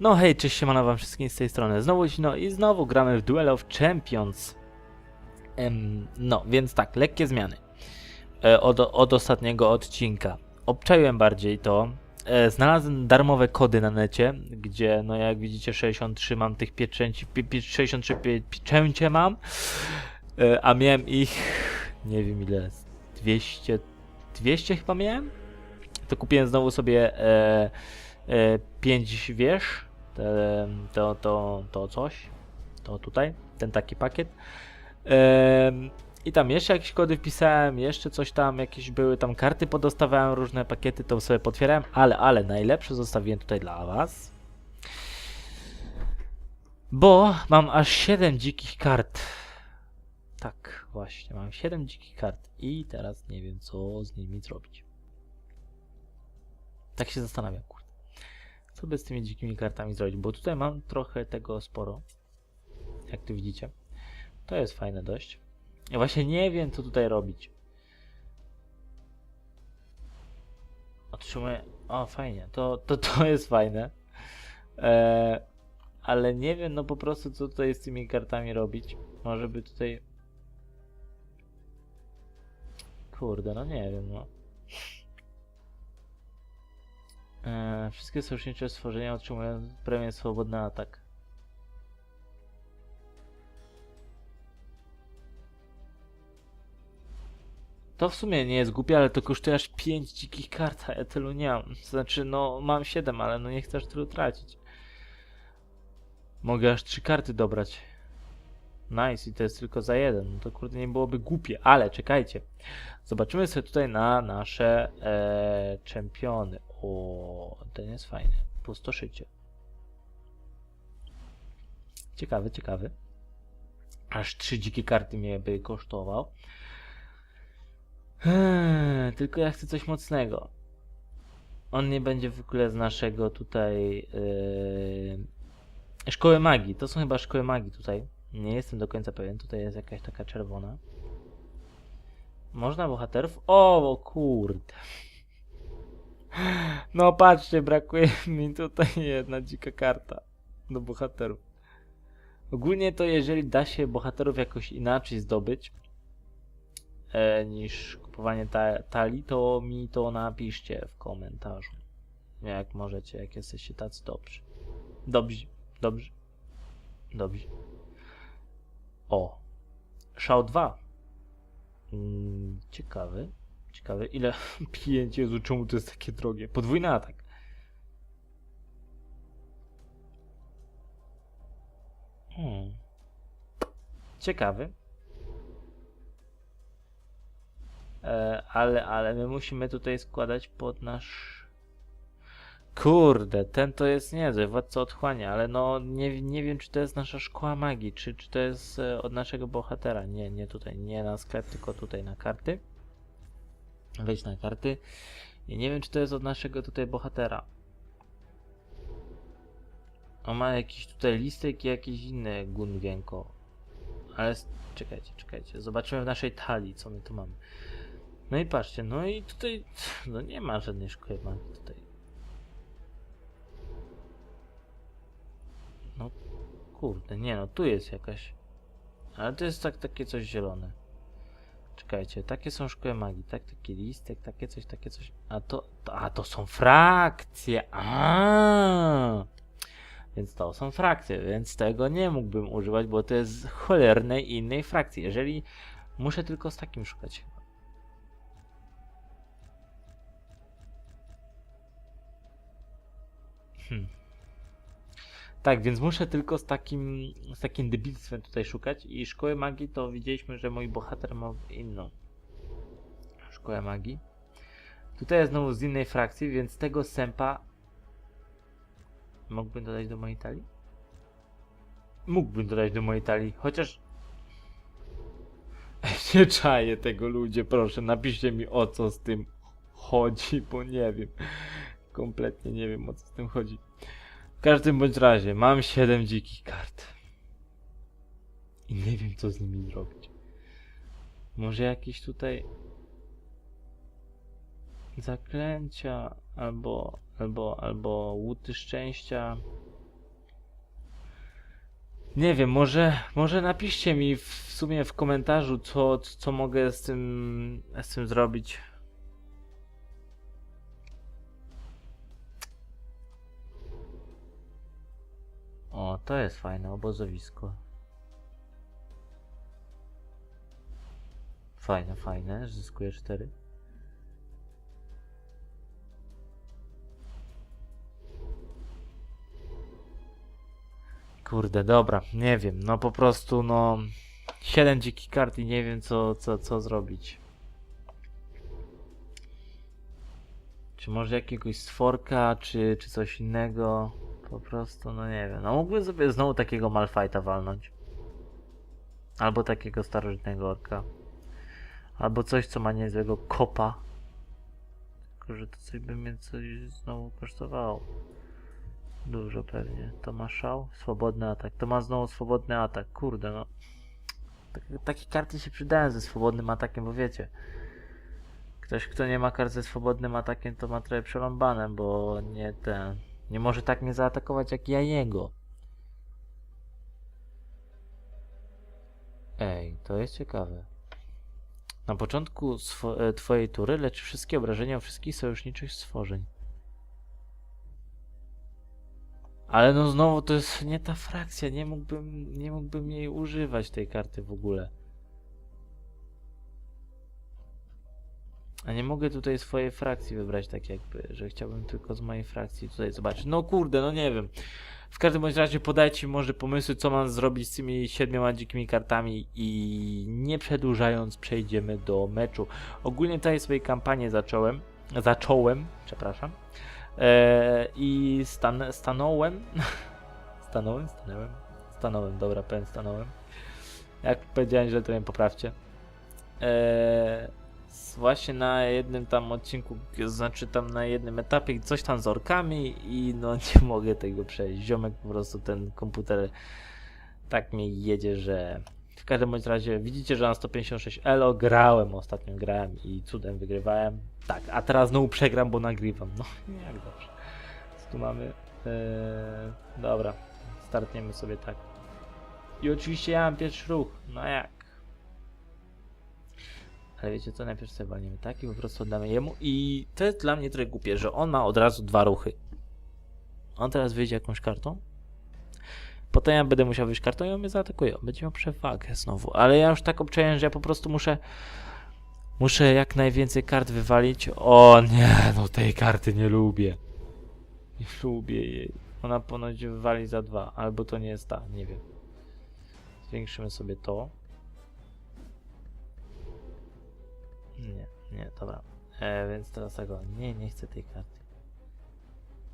No hej, cześć, siemano wam wszystkim z tej strony. Znowu no i znowu gramy w Duel of Champions. No, więc tak, lekkie zmiany. E, od, od ostatniego odcinka. Obczaiłem bardziej to. E, znalazłem darmowe kody na necie, gdzie no jak widzicie 63 mam tych pieczęci, pie, pie, 63 pie, pieczęcie mam, e, a miałem ich, nie wiem ile, 200, 200 chyba miałem? To kupiłem znowu sobie e, e, 5 wież, te, to, to, to coś, to tutaj, ten taki pakiet. I tam jeszcze jakieś kody wpisałem, jeszcze coś tam, jakieś były tam karty podostawałem, różne pakiety, to sobie potwierałem, ale, ale najlepsze zostawiłem tutaj dla was. Bo mam aż 7 dzikich kart. Tak, właśnie, mam 7 dzikich kart i teraz nie wiem co z nimi zrobić. Tak się zastanawiam. Co by z tymi dzikimi kartami zrobić? Bo tutaj mam trochę tego sporo. Jak tu widzicie. To jest fajne dość. Ja właśnie nie wiem, co tutaj robić. Otrzymuję... O, fajnie. To, to, to jest fajne. Eee, ale nie wiem, no po prostu, co tutaj z tymi kartami robić. Może by tutaj... Kurde, no nie wiem, no. Eee, wszystkie sojusznicze stworzenia otrzymują premię swobodny atak. To w sumie nie jest głupie, ale to kosztuje aż 5 dzikich kart, a ja tylu nie mam. Znaczy, no mam 7, ale no nie chcę aż tylu tracić. Mogę aż 3 karty dobrać. Nice, i to jest tylko za jeden. No to kurde nie byłoby głupie, ale czekajcie. Zobaczymy sobie tutaj na nasze e, czempiony. O, ten jest fajny. Pustoszycie. Ciekawy, ciekawy. Aż trzy dzikie karty mnie by kosztował. Eee, tylko ja chcę coś mocnego. On nie będzie w ogóle z naszego tutaj yy, szkoły magii. To są chyba szkoły magii tutaj. Nie jestem do końca pewien. Tutaj jest jakaś taka czerwona. Można bohaterów? O, o kurde. No patrzcie, brakuje mi tutaj jedna dzika karta do bohaterów. Ogólnie to jeżeli da się bohaterów jakoś inaczej zdobyć e, niż kupowanie ta talii, to mi to napiszcie w komentarzu. Jak możecie, jak jesteście tacy dobrzy. Dobrzy, dobrzy, dobrzy. O, Szał 2. Mm, ciekawy. Ciekawe, ile pięć, Jezu, czemu to jest takie drogie? Podwójny atak. Hmm. Ciekawy. E, ale, ale my musimy tutaj składać pod nasz... Kurde, ten to jest niezły, władca otchłania, ale no nie, nie wiem, czy to jest nasza szkoła magii, czy, czy to jest e, od naszego bohatera. Nie, nie tutaj, nie na sklep, tylko tutaj na karty wejść na karty. I nie wiem, czy to jest od naszego tutaj bohatera. On ma jakiś tutaj listek i jakieś inne gunwienko. Ale czekajcie, czekajcie. Zobaczymy w naszej talii, co my tu mamy. No i patrzcie, no i tutaj no nie ma żadnej szkoły magii tutaj. No kurde, nie no, tu jest jakaś. Ale to jest tak takie coś zielone. Czekajcie, takie są szkoły magii, tak? Taki listek, takie coś, takie coś. A to, a to są frakcje. A. Więc to są frakcje, więc tego nie mógłbym używać, bo to jest z cholernej innej frakcji. Jeżeli muszę tylko z takim szukać. Hmm. Tak, więc muszę tylko z takim, z takim debilstwem tutaj szukać i szkołę magii to widzieliśmy, że mój bohater ma inną szkołę magii. Tutaj jest znowu z innej frakcji, więc tego sępa mógłbym dodać do mojej talii? Mógłbym dodać do mojej talii, chociaż nie czaję tego ludzie, proszę, napiszcie mi o co z tym chodzi, bo nie wiem. Kompletnie nie wiem o co z tym chodzi. Każdym bądź razie, mam 7 dzikich kart. I nie wiem, co z nimi zrobić. Może jakieś tutaj zaklęcia, albo, albo, albo łuty szczęścia. Nie wiem, może, może napiszcie mi w sumie w komentarzu, co, co mogę z tym, z tym zrobić. O, to jest fajne obozowisko. Fajne, fajne, zyskuje 4. Kurde, dobra, nie wiem, no po prostu no 7 dzikich kart i nie wiem co, co, co zrobić. Czy może jakiegoś stworka, czy, czy coś innego? Po prostu, no nie wiem. No mógłbym sobie znowu takiego Malfighta walnąć. Albo takiego starożytnego orka. Albo coś, co ma niezłego kopa. Tylko, że to coś by mnie coś znowu kosztowało. Dużo pewnie. To ma szał? Swobodny atak. To ma znowu swobodny atak. Kurde no. Tak, takie karty się przydają ze swobodnym atakiem, bo wiecie. Ktoś, kto nie ma kart ze swobodnym atakiem, to ma trochę przerąbane, bo nie ten. Nie może tak mnie zaatakować jak ja jego. Ej, to jest ciekawe. Na początku e, twojej tury lecz wszystkie obrażenia wszystkich sojuszniczych stworzeń. Ale no znowu to jest nie ta frakcja, nie mógłbym, nie mógłbym jej używać tej karty w ogóle. A nie mogę tutaj swojej frakcji wybrać tak jakby, że chciałbym tylko z mojej frakcji tutaj zobaczyć. No kurde, no nie wiem. W każdym bądź razie podajcie może pomysły, co mam zrobić z tymi siedmioma dzikimi kartami i nie przedłużając przejdziemy do meczu. Ogólnie tutaj swojej kampanię zacząłem, zacząłem, przepraszam, eee, i stan, stanąłem, stanąłem, stanąłem, stanąłem, dobra, powiem stanąłem. Jak powiedziałem, że to mnie poprawcie. Eee, właśnie na jednym tam odcinku, znaczy tam na jednym etapie coś tam z orkami i no nie mogę tego przejść. Ziomek po prostu ten komputer tak mnie jedzie, że w każdym bądź razie widzicie, że na 156 elo grałem, ostatnio grałem i cudem wygrywałem. Tak, a teraz znowu przegram, bo nagrywam. No, jak dobrze. Co tu mamy? Eee, dobra, startniemy sobie tak. I oczywiście ja mam pierwszy ruch. No jak? Ale wiecie co, najpierw sobie walniemy tak i po prostu oddamy jemu i to jest dla mnie trochę głupie, że on ma od razu dwa ruchy. On teraz wyjdzie jakąś kartą, potem ja będę musiał wyjść kartą i on mnie zaatakuje. On będzie miał przewagę znowu, ale ja już tak obczaję, że ja po prostu muszę muszę jak najwięcej kart wywalić. O nie, no tej karty nie lubię. Nie lubię jej. Ona ponoć wywali za dwa, albo to nie jest ta, nie wiem. Zwiększymy sobie to. Nie, nie, dobra. E, więc teraz tego, nie, nie chcę tej karty.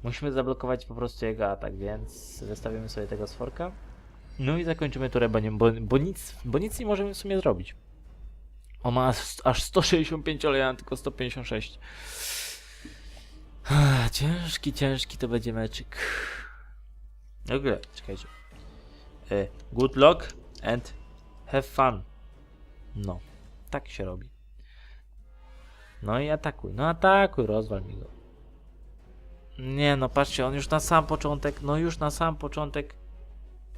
Musimy zablokować po prostu jego atak, więc wystawimy sobie tego sforka. No i zakończymy turę, bo, nie, bo, bo, nic, bo nic nie możemy w sumie zrobić. On ma aż- aż 165, ale ja mam tylko 156. Ah, Ciężki, ciężki to będzie meczyk. W czekajcie. E, good luck and have fun. No, tak się robi. No i atakuj, no atakuj, rozwal mi go. Nie no, patrzcie, on już na sam początek, no już na sam początek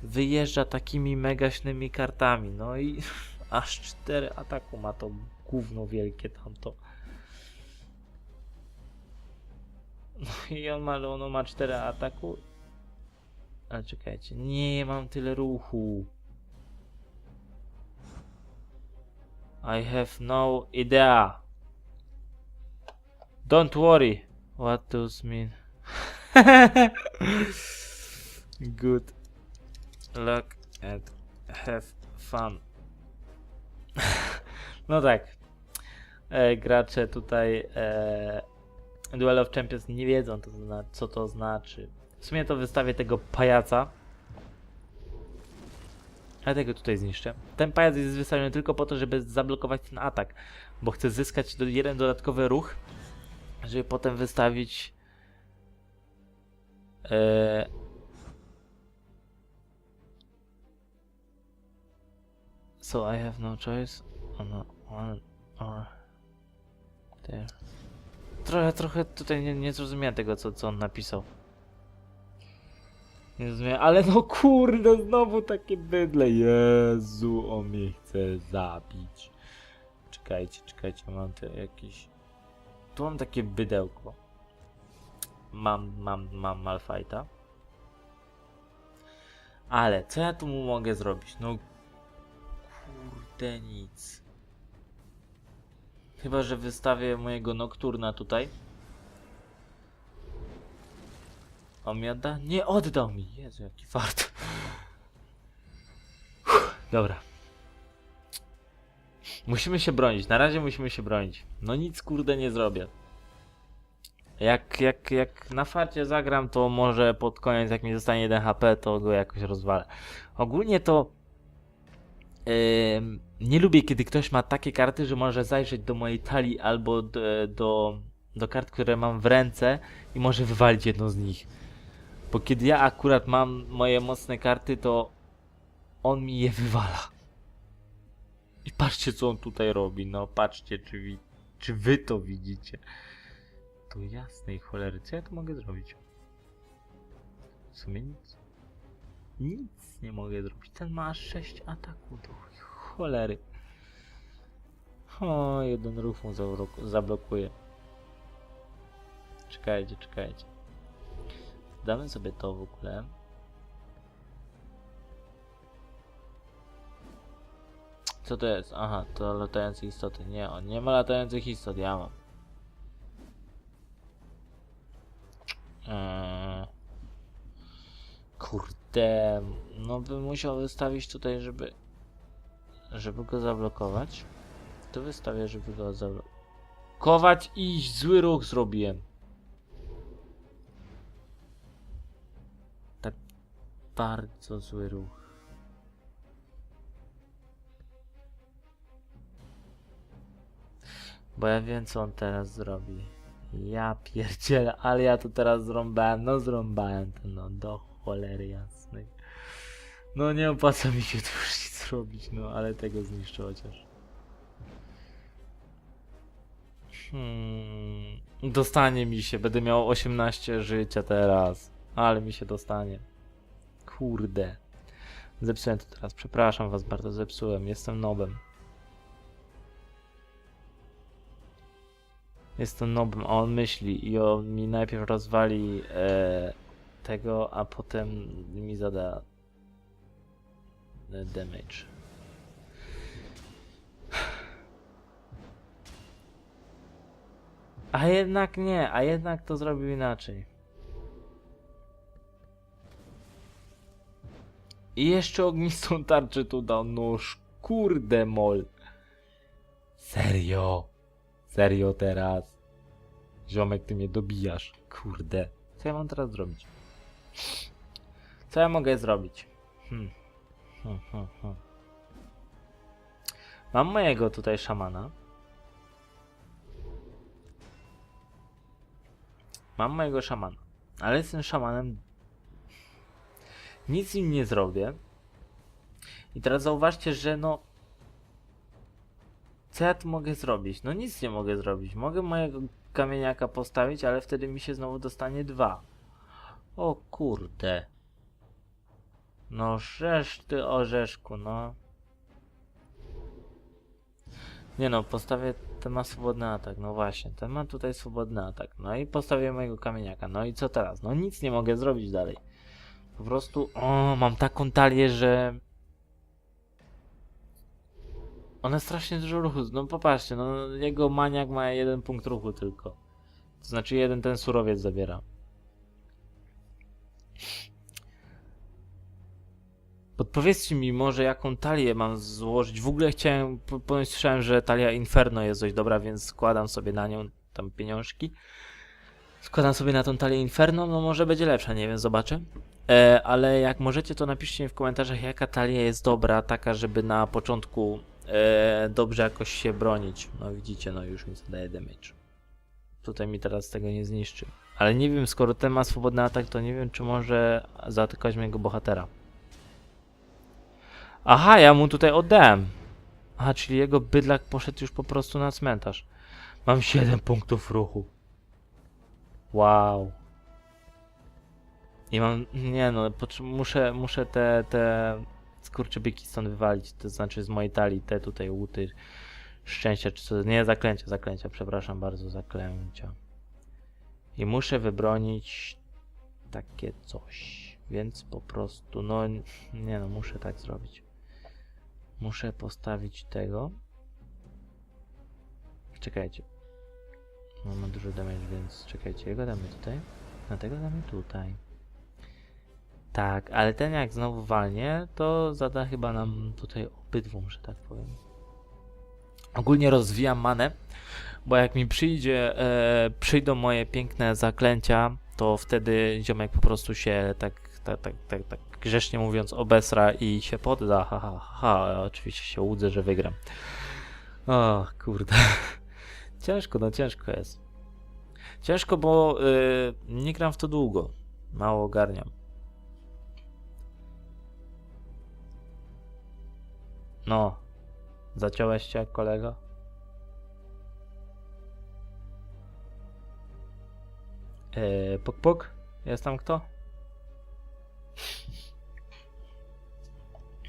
wyjeżdża takimi megaśnymi kartami, no i aż cztery ataku ma to gówno wielkie tamto. No i on ma, ono ma cztery ataku. Ale czekajcie, nie mam tyle ruchu. I have no idea. Don't worry. What does mean? Good luck and have fun. no tak. E, gracze tutaj e, Duel of Champions nie wiedzą, to zna, co to znaczy. W sumie to wystawię tego pajaca. Ja tego tutaj zniszczę. Ten pajac jest wystawiony tylko po to, żeby zablokować ten atak, bo chcę zyskać jeden dodatkowy ruch, żeby potem wystawić e, So I have no choice on one or there. Trochę, trochę tutaj nie, nie zrozumiałem tego, co, co on napisał. Nie rozumiem, ale no kurde, znowu takie bydle. Jezu, on mnie chce zabić. Czekajcie, czekajcie, mam tu jakieś... Tu mam takie bydełko. Mam, mam, mam Malfighta. Ale co ja tu mu mogę zrobić? No kurde nic. Chyba, że wystawię mojego Nocturna tutaj. On mi odda? Nie, oddał mi. Jezu, jaki fart. Uff, Dobra. Musimy się bronić. Na razie musimy się bronić. No nic kurde nie zrobię. Jak, jak, jak na farcie zagram, to może pod koniec, jak mi zostanie 1 HP, to go jakoś rozwalę. Ogólnie to Ym, nie lubię, kiedy ktoś ma takie karty, że może zajrzeć do mojej talii albo do, do, do kart, które mam w ręce i może wywalić jedną z nich. Bo kiedy ja akurat mam moje mocne karty, to on mi je wywala. I patrzcie, co on tutaj robi. No, patrzcie, czy, wi- czy wy to widzicie. To jasnej cholery, co ja tu mogę zrobić? W sumie nic. Nic nie mogę zrobić. Ten ma aż 6 ataków do cholery. O, jeden ruch mu zablok- zablokuje. Czekajcie, czekajcie. Damy sobie to w ogóle. Co to jest? Aha, to latające istoty. Nie, on nie ma latających istot, ja mam. Eee... Kurde, no bym musiał wystawić tutaj, żeby żeby go zablokować. To wystawię, żeby go zablokować i zły ruch zrobiłem. Tak bardzo zły ruch. Bo ja wiem co on teraz zrobi. Ja pierdzielę, ale ja to teraz zrąbałem, no zrąbałem to, no do cholery jasnej. No nie opłaca mi się tu już nic robić, no ale tego zniszczę chociaż. Hmm, dostanie mi się, będę miał 18 życia teraz, ale mi się dostanie. Kurde. Zepsułem to teraz, przepraszam was bardzo, zepsułem, jestem nobem. Jestem nobem, a on myśli i on mi najpierw rozwali e, tego, a potem mi zada e, damage. A jednak nie, a jednak to zrobił inaczej. I jeszcze ognistą tarczę tu dał, no kurde mol. Serio? Serio teraz? Ziomek, ty mnie dobijasz. Kurde. Co ja mam teraz zrobić? Co ja mogę zrobić? Hmm. Hmm, hmm, hmm. Mam mojego tutaj szamana. Mam mojego szamana. Ale z tym szamanem nic im nie zrobię. I teraz zauważcie, że no co ja tu mogę zrobić? No nic nie mogę zrobić. Mogę mojego kamieniaka postawić, ale wtedy mi się znowu dostanie dwa. O kurde. No rzesz ty orzeszku, no. Nie no, postawię, ten ma swobodny atak, no właśnie, ten ma tutaj swobodny atak. No i postawię mojego kamieniaka, no i co teraz? No nic nie mogę zrobić dalej. Po prostu, o, mam taką talię, że... One strasznie dużo ruchu, no popatrzcie, no jego maniak ma jeden punkt ruchu tylko. To znaczy jeden ten surowiec zabiera. Podpowiedzcie mi może jaką talię mam złożyć. W ogóle chciałem, po- ponieważ słyszałem, że talia Inferno jest dość dobra, więc składam sobie na nią tam pieniążki. Składam sobie na tą talię Inferno, no może będzie lepsza, nie wiem, zobaczę. E, ale jak możecie, to napiszcie mi w komentarzach, jaka talia jest dobra, taka, żeby na początku dobrze jakoś się bronić. No widzicie, no już mi zadaje damage. Tutaj mi teraz tego nie zniszczy. Ale nie wiem, skoro ten ma swobodny atak, to nie wiem, czy może zaatakować mojego bohatera. Aha, ja mu tutaj oddałem. Aha, czyli jego bydlak poszedł już po prostu na cmentarz. Mam 7 punktów ruchu. Wow. I mam, nie no, muszę, muszę te, te skurczybyki stąd wywalić, to znaczy z mojej talii te tutaj łuty szczęścia, czy co, nie, zaklęcia, zaklęcia, przepraszam bardzo, zaklęcia. I muszę wybronić takie coś, więc po prostu, no, nie no, muszę tak zrobić. Muszę postawić tego. Czekajcie. No, ma dużo damage, więc czekajcie, jego damy tutaj, a tego damy tutaj. Tak, ale ten jak znowu walnie, to zada chyba nam tutaj obydwu, że tak powiem. Ogólnie rozwijam manę, bo jak mi przyjdzie, e, przyjdą moje piękne zaklęcia, to wtedy ziomek po prostu się tak, tak, tak, tak, tak grzecznie mówiąc obesra i się podda. Ha, ha, ha. Oczywiście się łudzę, że wygram. O, kurde. Ciężko, no ciężko jest. Ciężko, bo y, nie gram w to długo. Mało ogarniam. No, zaciąłeś się, kolego? Eee, puk puk? Jest tam kto?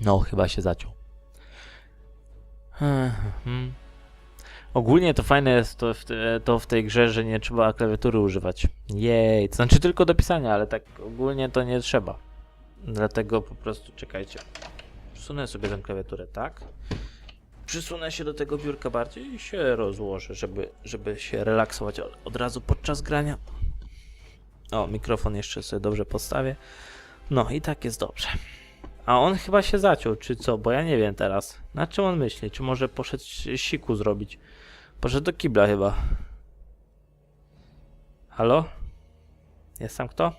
No, chyba się zaciął. Mhm. Ogólnie to fajne jest to w, te, to w tej grze, że nie trzeba klawiatury używać. Jej, to znaczy tylko do pisania, ale tak ogólnie to nie trzeba. Dlatego po prostu czekajcie. Przesunę sobie tę klawiaturę tak. Przysunę się do tego biurka bardziej i się rozłożę, żeby, żeby się relaksować od, razu podczas grania. O, mikrofon jeszcze sobie dobrze postawię. No i tak jest dobrze. A on chyba się zaciął, czy co? Bo ja nie wiem teraz. Na czym on myśli? Czy może poszedł siku zrobić? Poszedł do kibla chyba. Halo? Jest tam kto?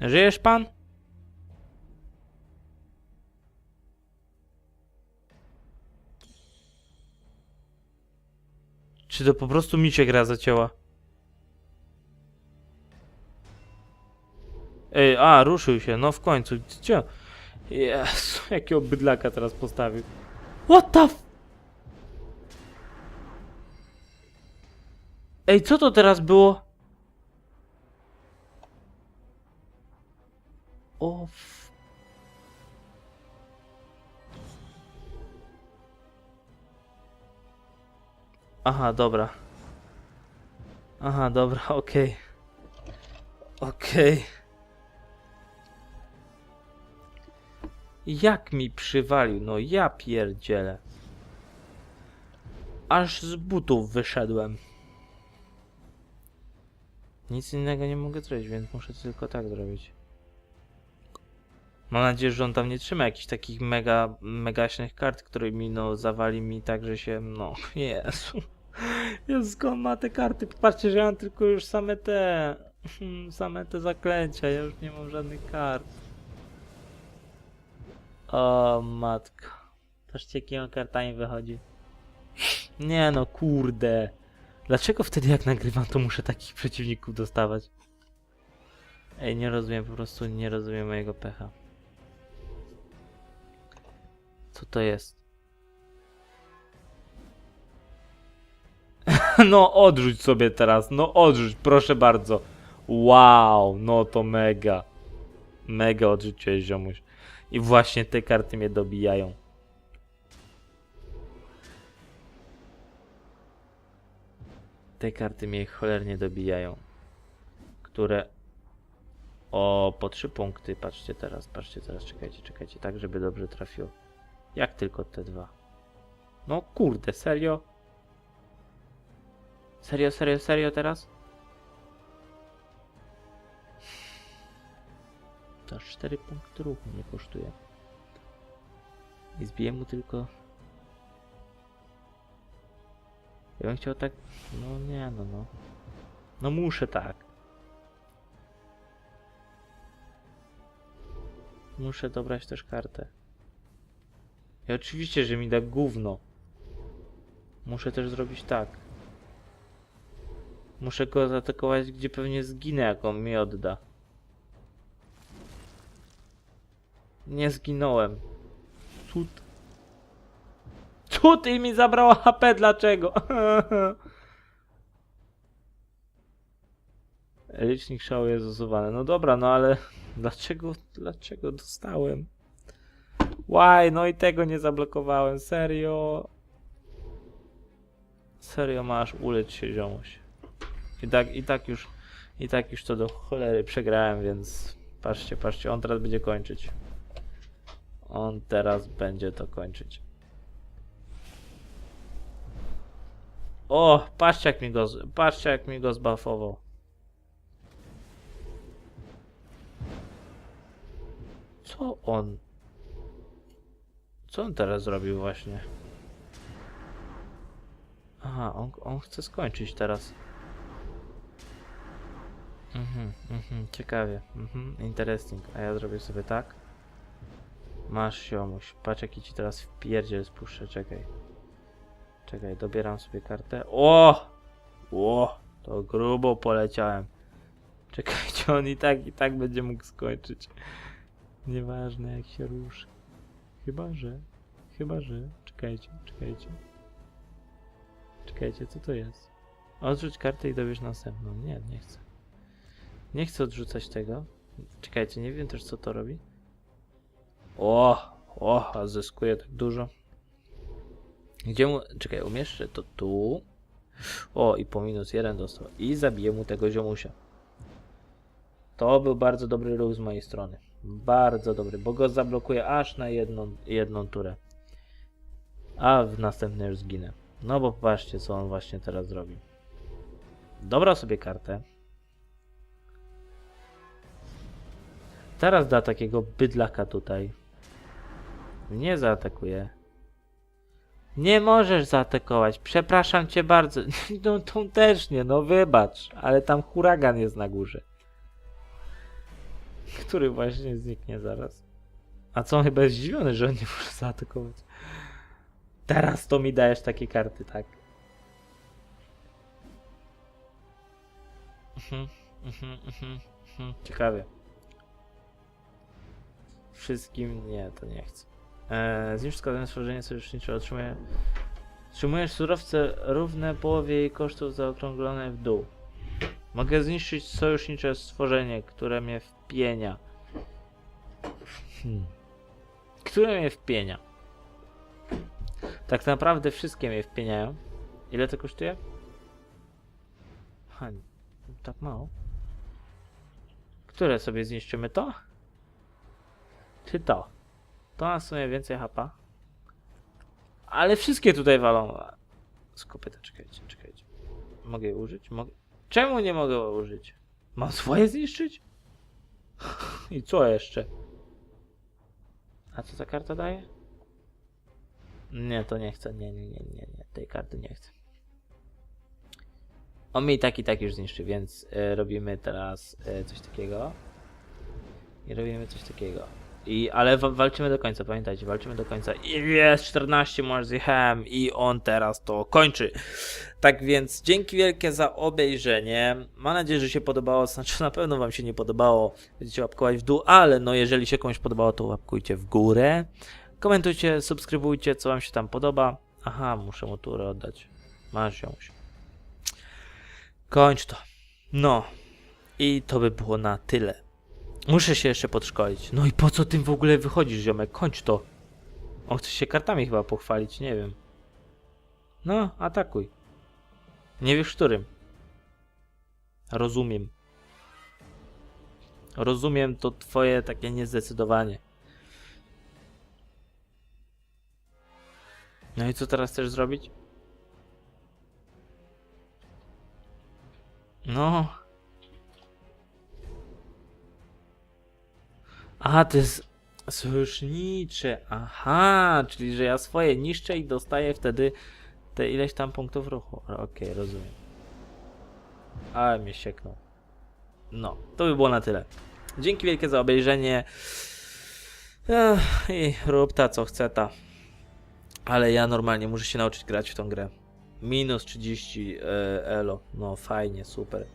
Żyjesz pan? Czy to po prostu mi się gra zacięła? Ej, a, ruszył się, no w końcu. Gdzie? Jezu, jakiego bydlaka teraz postawił. What the f... Ej, co to teraz było? O Aha, dobra. Aha, dobra, okej. Okej. Jak mi przywalił, no ja pierdzielę. Aż z butów wyszedłem. Nic innego nie mogę zrobić, więc muszę tylko tak zrobić. Mam nadzieję, że on tam nie trzyma jakichś takich mega, megaśnych kart, które mi no zawali mi tak, że się, no, Jezu. Jezu, skąd ma te karty? Popatrzcie, że ja mam tylko już same te, same te zaklęcia, ja już nie mam żadnych kart. O matko. Patrzcie jakimi kartami wychodzi. Nie no, kurde. Dlaczego wtedy jak nagrywam, to muszę takich przeciwników dostawać? Ej, nie rozumiem, po prostu nie rozumiem mojego pecha. Co to jest? no odrzuć sobie teraz, no odrzuć, proszę bardzo. Wow, no to mega. Mega odrzuciłeś ziomuś. I właśnie te karty mnie dobijają. Te karty mnie cholernie dobijają. Które... O, po trzy punkty. Patrzcie teraz, patrzcie teraz, czekajcie, czekajcie. Tak, żeby dobrze trafiło. Jak tylko te dwa. No kurde, serio? Serio, serio, serio teraz? To aż 4 punkty ruchu mnie kosztuje. I zbiję mu tylko... Ja bym chciał tak... No nie, no no. No muszę tak. Muszę dobrać też kartę. I oczywiście, że mi da gówno. Muszę też zrobić tak. Muszę go zaatakować, gdzie pewnie zginę, jak on mi odda. Nie zginąłem. Cud. Cud i mi zabrała HP, dlaczego? Licznik szału jest usuwany. No dobra, no ale dlaczego, dlaczego dostałem? Why? No i tego nie zablokowałem, serio? Serio masz, ulecz się ziomuś. I tak, i tak już, i tak już to do cholery przegrałem, więc patrzcie, patrzcie, on teraz będzie kończyć. On teraz będzie to kończyć. O, patrzcie jak mi go, patrzcie jak mi go zbafował. Co on? Co on teraz zrobił właśnie? Aha, on, on chce skończyć teraz. Mhm, mhm, ciekawie. Mhm, interesting. A ja zrobię sobie tak. Masz siomuś. Patrz jaki ci teraz w pierdziel spuszczę, czekaj. Czekaj, dobieram sobie kartę. O! O! To grubo poleciałem. Czekajcie, on i tak, i tak będzie mógł skończyć. Nieważne jak się ruszy. Chyba, że... Chyba, że... Czekajcie, czekajcie. Czekajcie, co to jest? Odrzuć kartę i dobierz następną. Nie, nie chcę. Nie chcę odrzucać tego. Czekajcie, nie wiem też co to robi. O! O! A zyskuje tak dużo. Gdzie mu... Czekaj, umieszczę to tu. O, i po minus jeden dostał. I zabiję mu tego ziomusia. To był bardzo dobry ruch z mojej strony. Bardzo dobry, bo go zablokuje aż na jedną, jedną turę. A w następnej już zginę. No bo popatrzcie, co on właśnie teraz zrobi. Dobra sobie kartę. Teraz da takiego bydlaka tutaj. Nie zaatakuje. Nie możesz zaatakować. Przepraszam cię bardzo. No tą też nie, no wybacz. Ale tam huragan jest na górze. Który właśnie zniknie zaraz. A co on chyba jest zdziwiony, że on nie może zaatakować. Teraz to mi dajesz takie karty, tak. Mhm, mhm, mhm, mhm. Ciekawie. Wszystkim nie, to nie chcę. Eee, zniszcz skazane stworzenie sojusznicze otrzymuje. Otrzymujesz surowce równe połowie jej kosztów zaokrąglone w dół. Mogę zniszczyć sojusznicze stworzenie, które mnie wpienia. Hmm. Które mnie wpienia. Tak naprawdę wszystkie mnie wpieniają. Ile to kosztuje? Ha, tak mało. Które sobie zniszczymy to? Czy to? To ma w sumie więcej hapa. Ale wszystkie tutaj walą. Skupy to czekajcie, czekajcie. Mogę je użyć? Mogę. Czemu nie mogę użyć? Mam swoje zniszczyć? I co jeszcze? A co ta karta daje? Nie, to nie chcę. Nie, nie, nie, nie, nie. Tej karty nie chcę. On mi i tak i już zniszczy, więc e, robimy teraz e, coś takiego. I robimy coś takiego. I, ale wa- walczymy do końca, pamiętajcie, walczymy do końca. I jest 14 może zjechałem i on teraz to kończy. Tak więc dzięki wielkie za obejrzenie. Mam nadzieję, że się podobało, znaczy na pewno wam się nie podobało. Będziecie łapkować w dół, ale no jeżeli się komuś podobało, to łapkujcie w górę. Komentujcie, subskrybujcie, co wam się tam podoba. Aha, muszę mu turę oddać. Masz ją. Kończ to. No. I to by było na tyle. Muszę się jeszcze podszkolić. No i po co tym w ogóle wychodzisz, ziomek? Kończ to. On chce się kartami chyba pochwalić, nie wiem. No, atakuj. Nie wiesz którym. Rozumiem. Rozumiem to twoje takie niezdecydowanie. No i co teraz chcesz zrobić? No. A, to jest sojusznicze. Aha, czyli że ja swoje niszczę i dostaję wtedy te ileś tam punktów ruchu. Okej, rozumiem. Ale mnie sieknął. No, to by było na tyle. Dzięki wielkie za obejrzenie. Ech, I rób ta co chce ta. Ale ja normalnie muszę się nauczyć grać w tą grę. Minus 30 e, elo. No fajnie, super.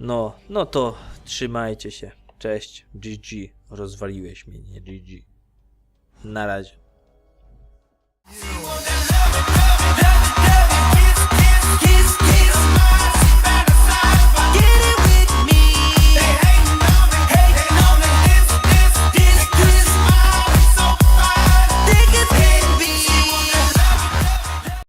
No, no to trzymajcie się. Cześć, GG. Rozwaliłeś mnie, nie GG. Na razie.